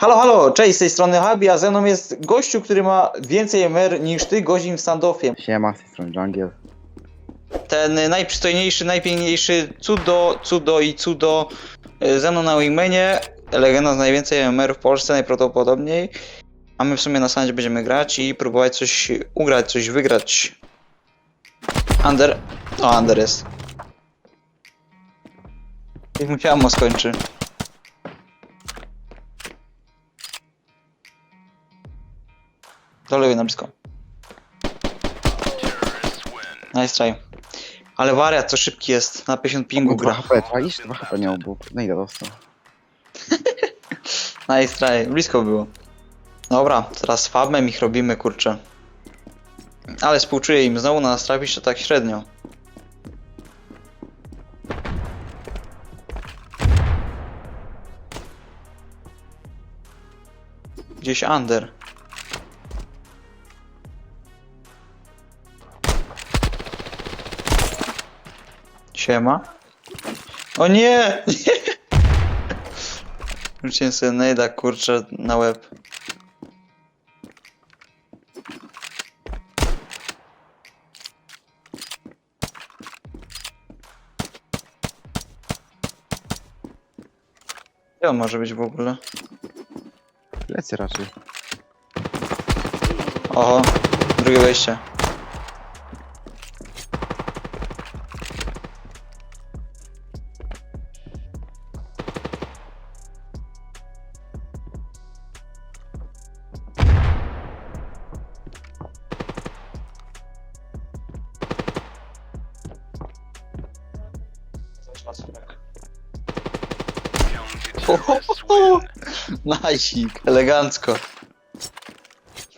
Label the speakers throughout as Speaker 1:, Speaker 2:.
Speaker 1: Halo, halo, cześć, z tej strony Habi, a ze mną jest gościu, który ma więcej MR niż ty godzin w standoffie.
Speaker 2: Siema, z tej strony Jungle.
Speaker 1: Ten najprzystojniejszy, najpiękniejszy, cudo, cudo i cudo y, ze mną na Wingmanie, legenda z najwięcej MR w Polsce najprawdopodobniej. A my w sumie na sandzie będziemy grać i próbować coś ugrać, coś wygrać. Under. O, Under jest. Musiałem mu skończy. Do lewej na blisko. Nice try. Ale wariat, co szybki jest. Na 50 pingu
Speaker 2: Dwa
Speaker 1: gra.
Speaker 2: HP, czaisz? Dwa HP miał, no ile dostał.
Speaker 1: Nice try. Blisko było. Dobra, teraz fabem ich robimy, kurczę. Ale współczuję im. Znowu na nas trafić to tak średnio. Gdzieś under. Siema. O nie! Rzuciłem sobie nejda, kurczę, na łeb. Gdzie on może być w ogóle?
Speaker 2: Lecę raczej.
Speaker 1: Oho, drugie wejście. Najsik, elegancko.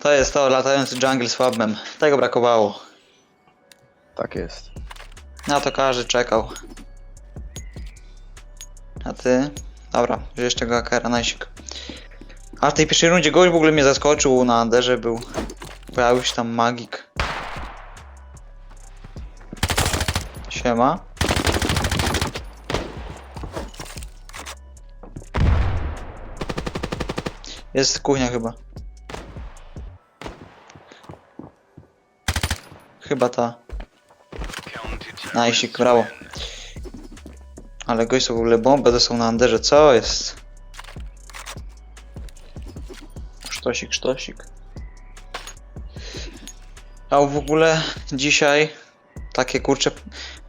Speaker 1: To jest to, latający jungle z fabem. Tego brakowało.
Speaker 2: Tak jest.
Speaker 1: Na to każdy czekał. A ty? Dobra, wziąłeś tego akera, najsik. A w tej pierwszej rundzie gość w ogóle mnie zaskoczył, na Anderze był. Pojawił się tam magik. Siema. Jest kuchnia chyba. Chyba ta. Najsik, brawo. Ale gość w ogóle bombę dostał na Anderze, co jest? Sztosik, sztosik. A w ogóle dzisiaj takie kurcze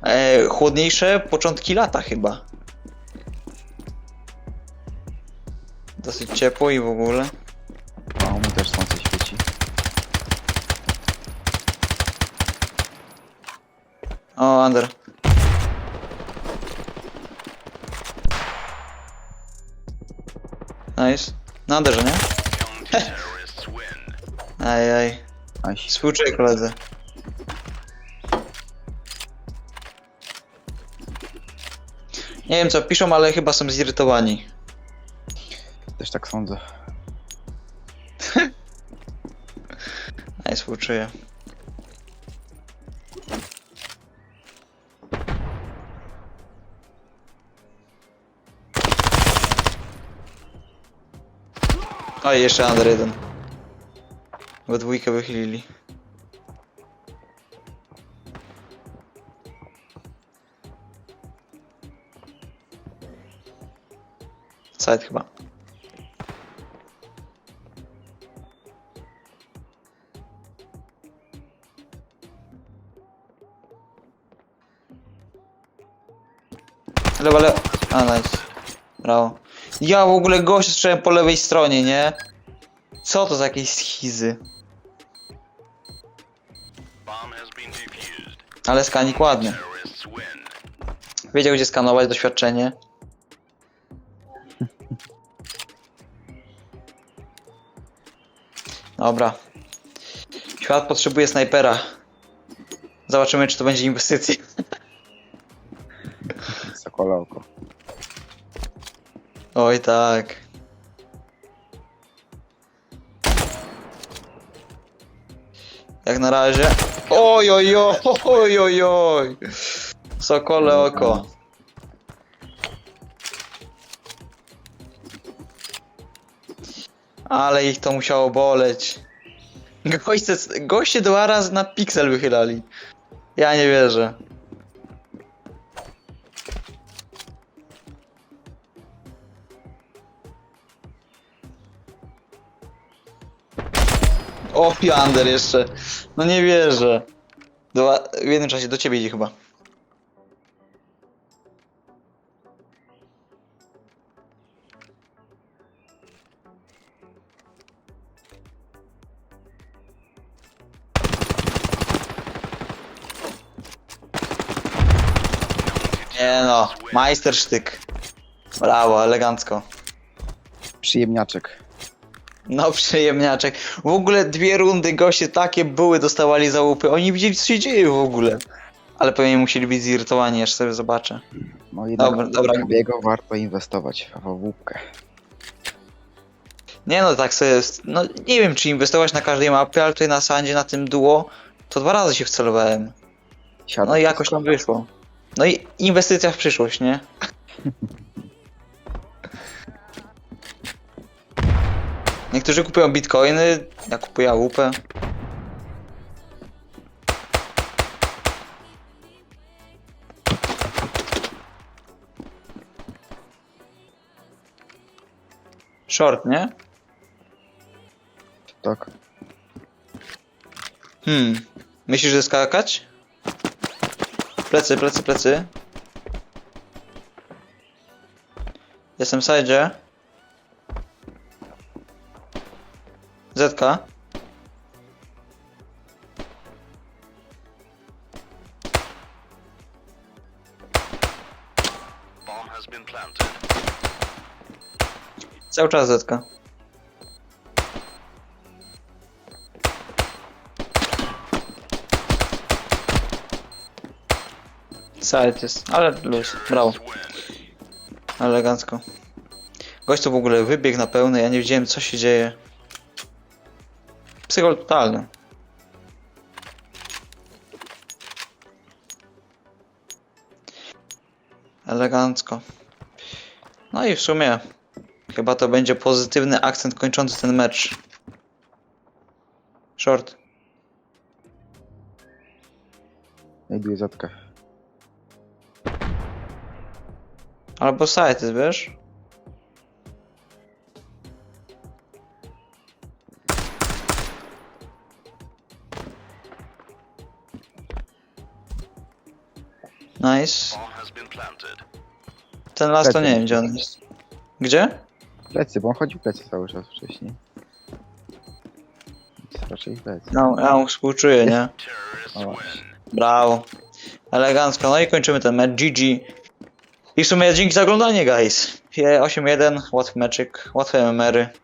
Speaker 1: e, chłodniejsze początki lata chyba. Dosyć ciepło i w ogóle.
Speaker 2: A u mnie też słońce świeci.
Speaker 1: O, Ander. Nice. Na Anderze, nie? Aj, aj.
Speaker 2: Nice.
Speaker 1: Współczuję koledze. Nie wiem co piszą, ale chyba są zirytowani.
Speaker 2: Tak sądzę.
Speaker 1: Aj, współczuję. Oj, jeszcze Under jeden. We dwójkę wychylili. Side chyba. Lewa, lewa. A, nice. Brawo. Ja w ogóle gościa strzałem po lewej stronie, nie? Co to za jakieś schizy? Ale skanik ładny. Wiedział gdzie skanować doświadczenie. Dobra. Świat potrzebuje snajpera. Zobaczymy czy to będzie inwestycja.
Speaker 2: Oko.
Speaker 1: Oj tak. Jak na razie. Oj oj oj oj oj oj. Sokole oko. Ale ich to musiało boleć. Goście, goście dwa razy na piksel wychylali. Ja nie wierzę. O, Jander jeszcze. No nie wierzę. Dwa, w jednym czasie do ciebie idzie chyba. Nie no, majstersztyk. Brawo, elegancko.
Speaker 2: Przyjemniaczek.
Speaker 1: No przyjemniaczek. W ogóle dwie rundy goście takie były, dostawali załupy. Oni widzieli co się dzieje w ogóle. Ale pewnie musieli być zirytowani, aż sobie zobaczę.
Speaker 2: No jednak
Speaker 1: Dobra, dobra.
Speaker 2: biego warto inwestować w AWP.
Speaker 1: Nie no, tak sobie. No nie wiem czy inwestować na każdej mapie, ale tutaj na sandzie, na tym duo, to dwa razy się wcelowałem.
Speaker 2: Siadam
Speaker 1: No i jakoś tam wyszło. No i inwestycja w przyszłość, nie? Niektórzy kupują bitcoiny, ja kupuję AWP. Short, nie?
Speaker 2: Tak.
Speaker 1: Hmm. Myślisz, że skakać? Plecy, plecy, plecy. Jestem w side. Zetka. Cały czas zetka. Side jest, ale luz, brawo. Elegancko. Gość to w ogóle wybiegł na pełny, ja nie wiedziałem co się dzieje. Psychol totalny. Elegancko. No i w sumie chyba to będzie pozytywny akcent kończący ten mecz. Short.
Speaker 2: Znajduję zatkę.
Speaker 1: Albo side wiesz? Ten las to nie wiem gdzie on jest. Gdzie?
Speaker 2: Plecy, bo on chodził plecy cały czas wcześniej. Więc raczej plecy.
Speaker 1: No, ja mu współczuję, nie?
Speaker 2: O, właśnie.
Speaker 1: Brawo. Elegancko. No i kończymy ten mecz. GG. I w sumie dzięki za oglądanie, guys. 8-1, łatwy meczyk, łatwe MMR-y.